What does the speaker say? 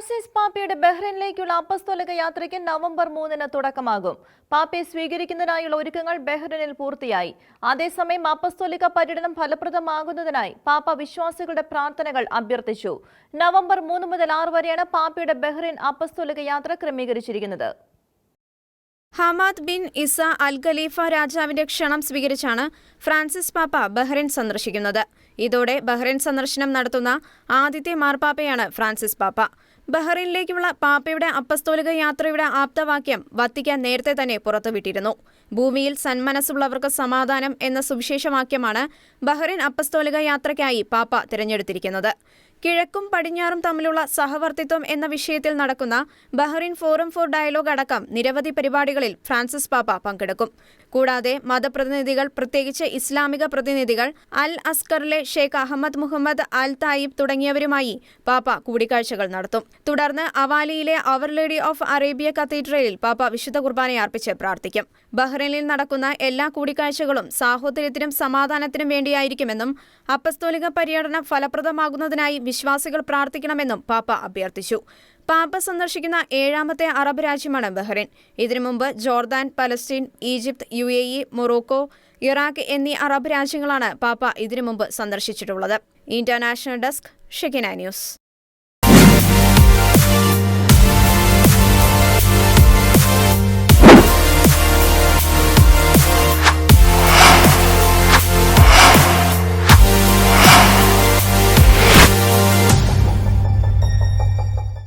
Francis പാപ്പയുടെ ബഹ്റൈനിലേക്കുള്ള അപ്പസ്തോലക യാത്രയ്ക്ക് November മൂന്നിന് തുടക്കമാകും. പാപ്പയെ സ്വീകരിക്കുന്നതിനായുള്ള ഒരുക്കങ്ങൾ ബഹ്റൈനിൽ പൂർത്തിയായി. അതേസമയം അപ്പസ്തോലിക പര്യടനം ഫലപ്രദമാകുന്നതിനായി പാപ്പ വിശ്വാസികളുടെ പ്രാർത്ഥനകൾ അഭ്യർത്ഥിച്ചു. നവംബർ മൂന്ന് മുതൽ ആറ് വരെയാണ് പാപ്പയുടെ ബഹ്റൈൻ അപ്പസ്തോലിക യാത്ര ക്രമീകരിച്ചിരിക്കുന്നത്. Hamad bin Isa Al Khalifa രാജാവിന്റെ ക്ഷണം സ്വീകരിച്ചാണ് ഫ്രാൻസിസ് പാപ്പ ബഹ്റൈൻ സന്ദർശിക്കുന്നത്. ഇതോടെ ബഹ്റൈൻ സന്ദർശനം നടത്തുന്ന ആദ്യത്തെ മാർപ്പാപ്പയാണ് ഫ്രാൻസിസ് പാപ്പ. ബഹ്റൈനിലേക്കുള്ള പാപ്പയുടെ അപ്പസ്തോലിക യാത്രയുടെ ആപ്തവാക്യം വത്തിക്കാൻ നേരത്തെ തന്നെ പുറത്തുവിട്ടിരുന്നു. ഭൂമിയിൽ സന്മനസ്സുള്ളവർക്ക് സമാധാനം എന്ന സുവിശേഷവാക്യമാണ് ബഹ്റൈൻ അപ്പസ്തോലിക യാത്രയ്ക്കായി പാപ്പ തിരഞ്ഞെടുത്തിരിക്കുന്നത്. കിഴക്കും പടിഞ്ഞാറും തമ്മിലുള്ള സഹവർത്തിത്വം എന്ന വിഷയത്തിൽ നടക്കുന്ന ബഹ്റിൻ ഫോറം ഫോർ ഡയലോഗ് അടക്കം നിരവധി പരിപാടികളിൽ ഫ്രാൻസിസ് പാപ്പ പങ്കെടുക്കും. കൂടാതെ മതപ്രതിനിധികൾ പ്രത്യേകിച്ച് ഇസ്ലാമിക പ്രതിനിധികൾ അൽ അസ്കറിലെ ഷെയ്ഖ് അഹമ്മദ് മുഹമ്മദ് അൽ തായിബ് തുടങ്ങിയവരുമായി പാപ്പ കൂടിക്കാഴ്ചകൾ നടത്തും. തുടർന്ന് അവാലിയിലെ അവർ ലേഡി ഓഫ് അറേബ്യ കത്തീഡ്രലിൽ പാപ്പ വിശുദ്ധ കുർബാന അർപ്പിച്ച് പ്രാർത്ഥിക്കും. ബഹ്റൈനിൽ നടക്കുന്ന എല്ലാ കൂടിക്കാഴ്ചകളും സാഹോദര്യത്തിനും സമാധാനത്തിനും വേണ്ടിയായിരിക്കുമെന്നും അപ്പസ്തോലിക പര്യടനം ഫലപ്രദമാകുന്നതിനായി വിശ്വാസികൾ പ്രാർത്ഥിക്കണമെന്നും പാപ്പ അഭ്യർത്ഥിച്ചു. പാപ്പ സന്ദർശിക്കുന്ന ഏഴാമത്തെ അറബ് രാജ്യമാണ് ബഹ്റൈൻ. ഇതിനു മുമ്പ് Jordan Palestine Egypt U A E Morocco Iraq എന്നീ അറബ് രാജ്യങ്ങളാണ് പാപ്പ ഇതിനു മുമ്പ് സന്ദർശിച്ചിട്ടുള്ളത്. International desk Shekinah news.